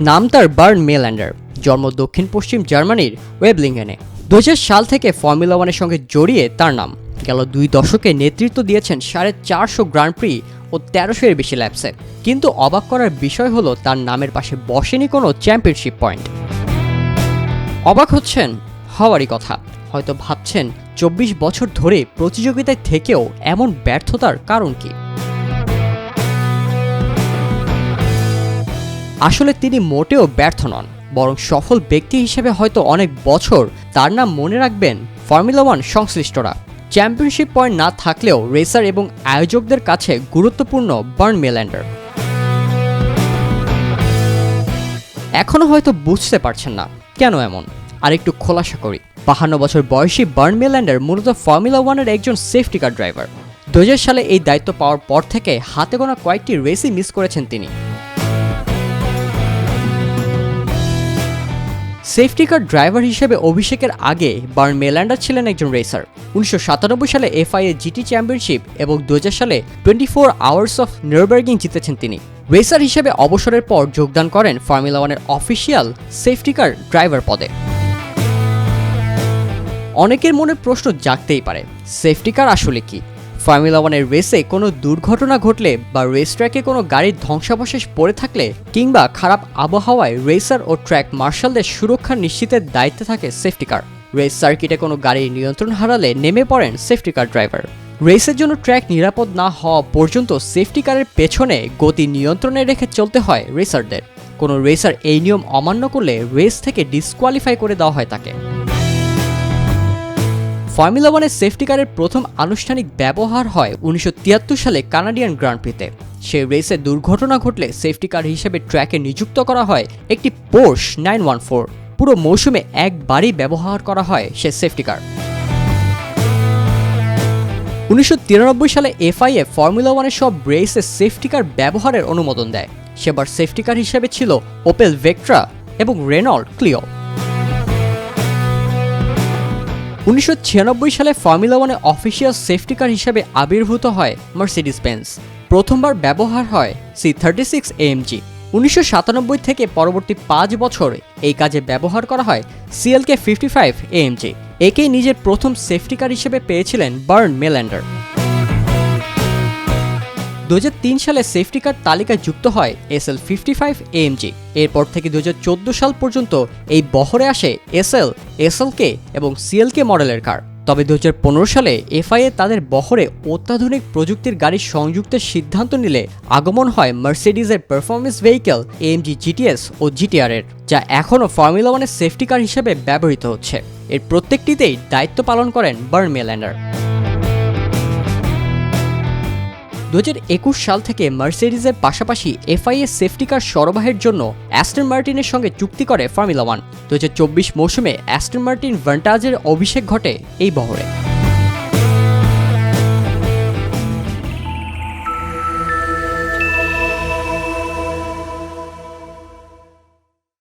নাম তার বার্ন মেল্যান্ডার জন্ম দক্ষিণ পশ্চিম জার্মানির ওয়েবলিংহেনে দু সাল থেকে ফর্মুলা ওয়ানের সঙ্গে জড়িয়ে তার নাম। গেল দুই দশকে নেতৃত্ব দিয়েছেন সাড়ে চারশো গ্রান্ড প্রি ও তেরোশো এর বেশি ল্যাপসে। কিন্তু অবাক করার বিষয় হলো, তার নামের পাশে বসেনি কোনো চ্যাম্পিয়নশিপ পয়েন্ট। অবাক হচ্ছেন হওয়ারই কথা। হয়তো ভাবছেন, চব্বিশ বছর ধরে প্রতিযোগিতায় থেকেও এমন ব্যর্থতার কারণ কি? আসলে তিনি মোটেও ব্যর্থ নন, বরং সফল ব্যক্তি হিসেবে হয়তো অনেক বছর তার নাম মনে রাখবেন ফর্মুলা ওয়ান সংশ্লিষ্টরা। চ্যাম্পিয়নশিপ পয়েন্ট না থাকলেও রেসার এবং আয়োজকদের কাছে গুরুত্বপূর্ণ বার্ন মেল্যান্ডার এখনও হয়তো বুঝতে পারছেন না কেন এমন, আর একটু খোলাসা করি। বাহান্ন বছর বয়সী বার্ন মেল্যান্ডার মূলত ফর্মুলা ওয়ানের একজন সেফটি কার ড্রাইভার। দু হাজার সালে এই দায়িত্ব পাওয়ার পর থেকে হাতে গোনা কয়েকটি রেসই মিস করেছেন তিনি। সেফটি কার ড্রাইভার হিসেবে অভিষেকের আগে বার্ন মেল্যান্ডার ছিলেন একজন রেসার। উনিশশো সাতানব্বই সালে এফআইএ জিটি চ্যাম্পিয়নশিপ এবং দু হাজার সালে twenty four hours of Nurburgring জিতেছেন তিনি। রেসার হিসেবে অবসরের পর যোগদান করেন ফর্মুলা ওয়ানের অফিসিয়াল সেফটি কার ড্রাইভার পদে। অনেকের মনে প্রশ্ন জাগতেই পারে, সেফটি কার আসলে কি? ফর্মুলা ওয়ানের রেসে কোনো দুর্ঘটনা ঘটলে বা রেস ট্র্যাকে কোনো গাড়ির ধ্বংসাবশেষ পড়ে থাকলে কিংবা খারাপ আবহাওয়ায় রেসার ও ট্র্যাক মার্শালদের সুরক্ষা নিশ্চিতের দায়িত্বে থাকে সেফটি কার রেস সার্কিটে কোনো গাড়ির নিয়ন্ত্রণ হারালে নেমে পড়েন সেফটি কার ড্রাইভার রেসের জন্য ট্র্যাক নিরাপদ না হওয়া পর্যন্ত সেফটি কারের পেছনে গতি নিয়ন্ত্রণে রেখে চলতে হয় রেসারদের কোনো রেসার এই নিয়ম অমান্য করলে রেস থেকে ডিসকোয়ালিফাই করে দেওয়া হয় তাকে। ফর্মুলা ওয়ানের সেফটি কারের প্রথম আনুষ্ঠানিক ব্যবহার হয় উনিশশো তিয়াত্তর সালে কানাডিয়ান গ্রান্ড প্রিতে। সেই রেসে দুর্ঘটনা ঘটলে সেফটি কার হিসেবে ট্র্যাকে নিযুক্ত করা হয় একটি পোর্শ নাইন ওয়ান ফোর পুরো মৌসুমে একবারই ব্যবহার করা হয় সে সেফটি কার উনিশশো তিরানব্বই সালে এফআইএ ফর্মুলা ওয়ানের সব রেসে সেফটি কার ব্যবহারের অনুমোদন দেয়। সেবার সেফটি কার হিসেবে ছিল ওপেল ভেক্ট্রা এবং রেনল্ড ক্লিও উনিশশো ছিয়ানব্বই সালে ফর্মুলা ওয়ানে অফিসিয়াল সেফটি কার হিসেবে আবির্ভূত হয় মার্সিডিস বেঞ্জ প্রথমবার ব্যবহার হয় সি থার্টি সিক্স এএমজি উনিশশো সাতানব্বই থেকে পরবর্তী পাঁচ বছর এই কাজে ব্যবহার করা হয় সিএলকে ফিফটি ফাইভ এএমজি একেই নিজের প্রথম সেফটি কার হিসেবে পেয়েছিলেন বার্ন মেল্যান্ডার দু হাজার তিন সালে সেফটি কার তালিকায় যুক্ত হয় S L fifty five AMG এরপর থেকে দু হাজার চোদ্দ সাল পর্যন্ত এই বহরে আসে এস এল এস কে এবং সিএলকে মডেলের কার তবে দু হাজার পনেরো সালে এফআইএ তাদের বহরে অত্যাধুনিক প্রযুক্তির গাড়ি সংযুক্তের সিদ্ধান্ত নিলে আগমন হয় মার্সিডিজের পারফরমেন্স ভেহিকেল এএমজি জিটিএস ও জিটিআর এর যা এখনও ফর্মুলা ওয়ানের সেফটি কার হিসেবে ব্যবহৃত হচ্ছে। এর প্রত্যেকটিতেই দায়িত্ব পালন করেন বার্ন মেল্যান্ডার দু হাজার একুশ সাল থেকে মার্সিডিজের পাশাপাশি এফআইএ সেফটি কার সরবাহের জন্য অ্যাস্টন মার্টিনের সঙ্গে চুক্তি করে ফর্মুলা ওয়ান। দু মৌসুমে অ্যাস্টন মার্টিন ভান্টাজের অভিষেক ঘটে এই বহরে।